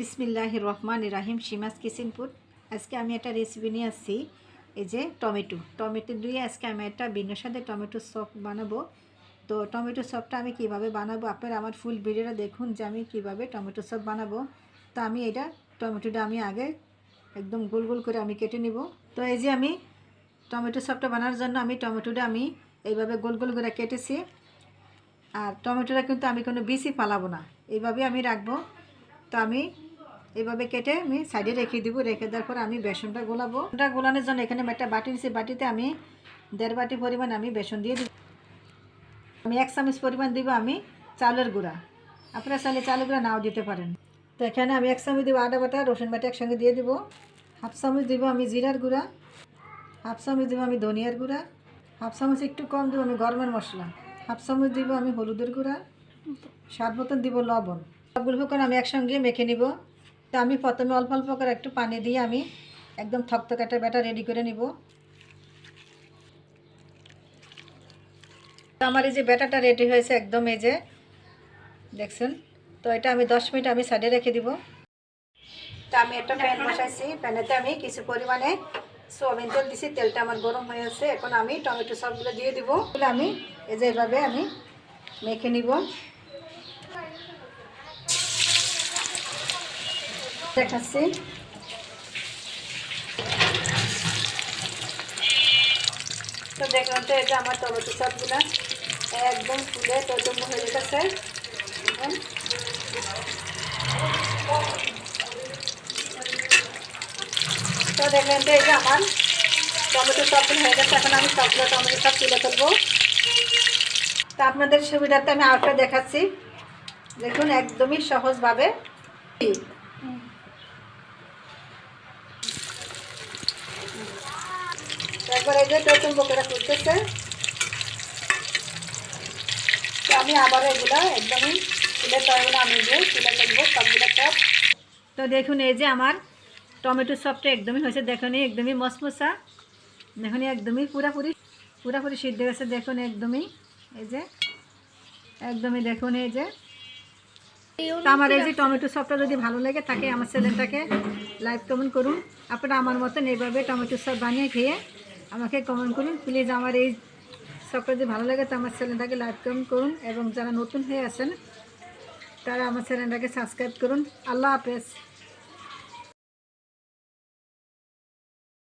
বিসমিল্লাহ রহমান রাহিম সীমাস কিচেন ফুড আজকে আমি একটা রেসিপি নিয়ে আসছি, এই যে টমেটো। টমেটো দিয়ে আজকে আমি একটা ভিন্ন সাথে টমেটো সপ বানাবো। তো টমেটো সপটা আমি কীভাবে বানাবো আপনারা আমার ফুল ভিডিওটা দেখুন যে আমি কীভাবে টমেটো সপ বানাবো। তো আমি এটা, টমেটোটা আমি আগে একদম গোল গোল করে আমি কেটে নিব। তো এই যে আমি টমেটো সপটা বানানোর জন্য আমি টমেটোটা আমি এইভাবে গোল গোল করে কেটেছি। আর টমেটোটা কিন্তু আমি কোনো বেশি পালাবো না। এইভাবে আমি রাখব। তো আমি এইভাবে কেটে আমি সাইডে রেখে দিব, রেখে দেওয়ার পর আমি বেসনটা গোলাবো। ওটা গোলানোর জন্য এখানে একটা বাটি নিচ্ছি বাটিতে আমি দেড় বাটি পরিমাণ আমি বেসন দিয়ে দিব। আমি এক চামচ পরিমাণ দিব আমি চালের গুঁড়া। আপনারা চাইলে চালের গুঁড়া নাও দিতে পারেন। তো এখানে আমি এক চামচ দিব আদা বাটা, রসুন বাটা একসঙ্গে দিয়ে দিব। হাফ চামচ দিব আমি জিরার গুঁড়া। হাফ চামচ দিব আমি ধনিয়ার গুঁড়া। হাফ চামচ একটু কম দিব আমি গরমের মশলা। হাফ চামচ দিব আমি হলুদের গুঁড়া। স্বাদ মতন দিব লবণ। সবগুলো আমি একসঙ্গে মেখে নিব। তো আমি প্রথমে অল্প অল্প করে একটু পানি দিয়ে আমি একদম থক থকথকাটা ব্যাটা রেডি করে নিব। তো আমার এই যে ব্যাটাটা রেডি হয়েছে একদম এই যে, দেখছেন? তো এটা আমি দশ মিনিট আমি সাইডে রেখে দিব। তো আমি একটা প্যান বসাইছি। প্যানেতে আমি কিছু পরিমাণে সোয়াবিন তেল দিছি। তেলটা আমার গরম হয়ে আছে। এখন আমি টমেটো সবগুলো দিয়ে দিব। আমি এই যে এভাবে আমি মেখে নিব। দেখাচ্ছি। তো দেখলাম তো, এটা আমার টমেটো সবগুলো একদম ফুলে টটম হয়ে গেছে। তো দেখলেন তো যে আমার টমেটো সবগুলো হয়ে গেছে। এখন আমি সবগুলো টমেটো সব তুলে ফেলব। তো আপনাদের সুবিধার্থে আমি আউটটা দেখাচ্ছি। দেখুন, একদমই সহজভাবে তারপর এই যে করতেছে তো আমি আবার এগুলো একদমই তুলে তরগুলো আমি যে তুলে ফেলব সবগুলো সব তো দেখুন, এই যে আমার টমেটো সপটা একদমই হয়েছে, দেখুন, একদমই মশমশা দেখুন, একদমই পুরাপুরি পুরাপুরি সিদ্ধ গেছে, দেখুন, একদমই। এই যে, একদমই দেখুন, এই যে। আমার এই যে টমেটো সপটা যদি ভালো লাগে থাকে, আমার চ্যানেলটাকে লাইক কমেন্ট করুন। আপনারা আমার মতন এইভাবে টমেটো সপ বানিয়ে খেয়ে আমাকে কমেন্ট করুন। প্লিজ আমার এই সবটা যদি ভালো লাগে তো আমার চ্যানেলটাকে লাইক কমেন্ট করুন এবং যারা নতুন হয়ে আছেন, তারা আমার চ্যানেলটাকে সাবস্ক্রাইব করুন। আল্লাহ হাফেজ।